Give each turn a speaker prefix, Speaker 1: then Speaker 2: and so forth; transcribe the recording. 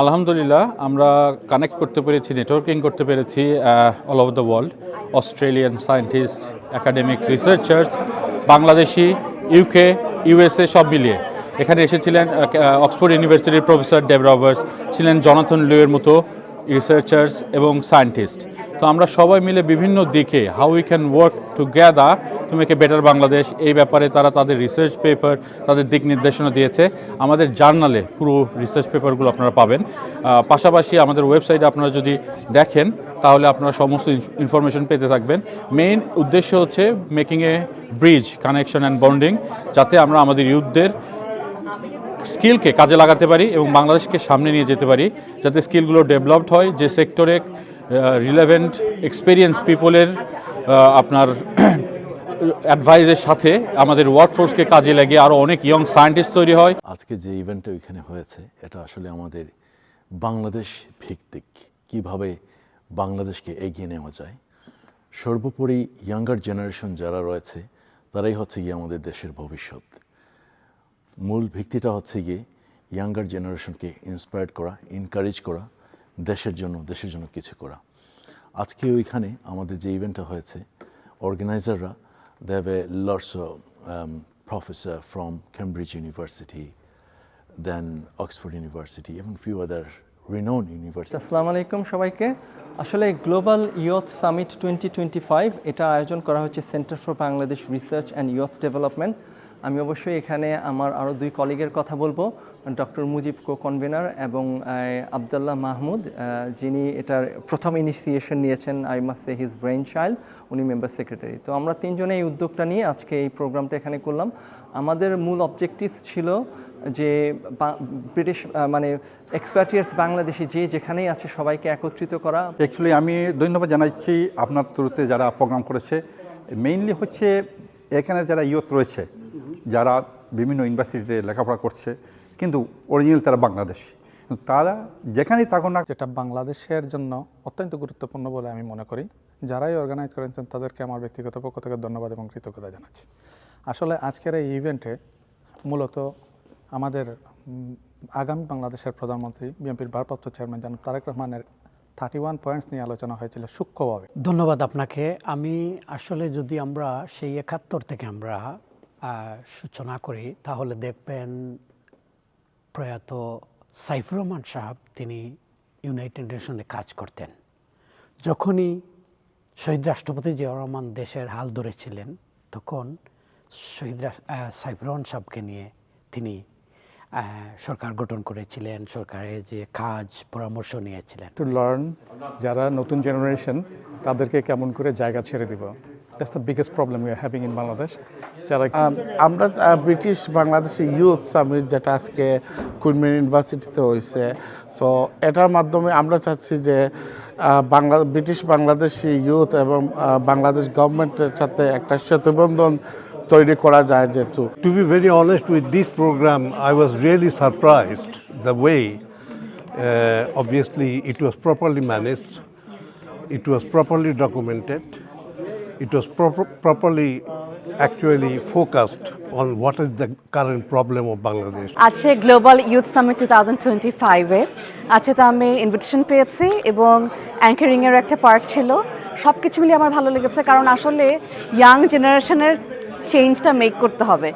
Speaker 1: আলহামদুলিল্লাহ, আমরা কানেক্ট করতে পেরেছি নেটওয়ার্কিং করতে পেরেছি all over the world Australian scientist academic researchers Bangladeshi UK USA সব মিলিয়ে। এখানে এসেছিলেন অক্সফোর্ড ইউনিভার্সিটির প্রফেসর ডেভ রবার্টস ছিলেন জনাথন লুয়ের মতো রিসার্চার্স এবং সায়েন্টিস্ট তো আমরা সবাই মিলে বিভিন্ন দিকে how we can work together to make a better Bangladesh এই ব্যাপারে তারা তাদের রিসার্চ পেপার তাদের দিক নির্দেশনা দিয়েছে। আমাদের জার্নালে পুরো রিসার্চ পেপারগুলো আপনারা পাবেন। পাশাপাশি আমাদের ওয়েবসাইটে আপনারা যদি দেখেন, তাহলে আপনারা সমস্ত ইনফরমেশন পেতে থাকবেন। মেইন উদ্দেশ্য হচ্ছে making a bridge connection and bonding যাতে আমরা আমাদের ইউথদের স্কিলকে কাজে লাগাতে পারি এবং বাংলাদেশকে সামনে নিয়ে যেতে পারি, যাতে স্কিলগুলো ডেভেলপড হয়, যে সেক্টরে রিলেভেন্ট এক্সপিরিয়েন্স পিপলের আপনার অ্যাডভাইসের সাথে আমাদের ওয়ার্কফোর্সকে কাজে লাগিয়ে আরও অনেক ইয়ং সায়েন্টিস্ট তৈরি হয়।
Speaker 2: আজকে যে ইভেন্টটা ওইখানে হয়েছে, এটা আসলে আমাদের বাংলাদেশ ভিত্তিক কীভাবে বাংলাদেশকে এগিয়ে নেওয়া যায়। সর্বোপরি ইয়াঙ্গার জেনারেশন যারা রয়েছে, তারাই হচ্ছে গিয়ে আমাদের দেশের ভবিষ্যৎ। মূল ভিত্তিটা হচ্ছে গিয়ে ইয়াঙ্গার জেনারেশনকে ইন্সপায়ার্ড করা এনকারেজ করা, দেশের জন্য দেশের জন্য কিছু করা। আজকে ওইখানে আমাদের যে ইভেন্টটা হয়েছে অর্গানাইজাররা they have a lots professor from Cambridge University then Oxford University এবং ফিউ আদার রিনোন ইউনিভার্সিটি
Speaker 3: আসসালামু আলাইকুম সবাইকে। আসলে global youth summit twenty twenty five এটা আয়োজন করা হচ্ছে centre for Bangladesh research and youth development আমি অবশ্যই এখানে আমার আরও দুই কলিগের কথা বলব, ডক্টর মুজিব কো কনভেনার এবং আবদুল্লাহ মাহমুদ যিনি এটার প্রথম ইনিশিয়েশন নিয়েছেন আই মাস হিজ ব্রেইন চাইল্ড উনি মেম্বার সেক্রেটারি তো আমরা তিনজনে এই উদ্যোগটা নিয়ে আজকে এই প্রোগ্রামটা এখানে করলাম। আমাদের মূল অবজেক্টিভস ছিল যে ব্রিটিশ মানে এক্সপার্টিয়ার্স বাংলাদেশি যে যেখানেই আছে সবাইকে একত্রিত করা।
Speaker 4: অ্যাকচুয়ালি আমি ধন্যবাদ জানাচ্ছি আপনার থ্রুতে যারা প্রোগ্রাম করেছে। মেইনলি হচ্ছে এখানে যারা ইয়ত রয়েছে যারা বিভিন্ন ইউনিভার্সিটিতে লেখাপড়া করছে কিন্তু অরিজিনাল তারা বাংলাদেশি। তারা যেখানেই থাকুন না
Speaker 5: যেটা বাংলাদেশের জন্য অত্যন্ত গুরুত্বপূর্ণ বলে আমি মনে করি। যারাই অর্গানাইজ করেছেন তাদেরকে আমার ব্যক্তিগত পক্ষ থেকে ধন্যবাদ এবং কৃতজ্ঞতা জানাচ্ছি। আসলে আজকের এই ইভেন্টে মূলত আমাদের আগামী বাংলাদেশের প্রধানমন্ত্রী বিএনপির ভারপ্রাপ্ত চেয়ারম্যান জানাব তারেক রহমানের থার্টি ওয়ান পয়েন্টস নিয়ে আলোচনা হয়েছিল সূক্ষ্মভাবে।
Speaker 6: ধন্যবাদ আপনাকে। আমি আসলে যদি আমরা সেই একাত্তর থেকে আমরা সূচনা করি, তাহলে দেখবেন প্রয়াত সাইফুর রহমান সাহেব তিনি ইউনাইটেড নেশনে কাজ করতেন। যখনই শহীদ রাষ্ট্রপতি জিয়াউর রহমান দেশের হাল ধরেছিলেন, তখন শহীদ সাইফুর রহমান সাহেবকে নিয়ে তিনি সরকার গঠন করেছিলেন সরকারের যে কাজ, পরামর্শ নিয়েছিলেন।
Speaker 5: টু লার্ন যারা নতুন জেনারেশন তাদেরকে কেমন করে জায়গা ছেড়ে দিব? That's the biggest problem you having in Bangladesh যারা
Speaker 7: আম, আমরা ব্রিটিশ বাংলাদেশি ইউথ সামিট যেটা আজকে কুইনমেন ইউনিভার্সিটিতে হয়েছে। সো এটার মাধ্যমে আমরা চাচ্ছি যে বাংলা ব্রিটিশ বাংলাদেশি ইউথ এবং বাংলাদেশ গভর্নমেন্টের সাথে একটা সেতুবন্ধন তৈরি করা যায় যেহেতু।
Speaker 8: To be very honest with this programme I was really surprised the way, obviously it it properly managed it it properly properly documented, it was pro- properly, actually focused on what is the current problem of Bangladesh.
Speaker 9: আছে global youth summit two thousand twenty ফাইভে আছে তো আমি invitation পেয়েছি এবং অ্যাঙ্কারিংয়ের একটা part ছিল। সব কিছু মিলিয়ে আমার ভালো লেগেছে কারণ আসলে ইয়াং জেনারেশনের চেঞ্জটা মেক করতে হবে।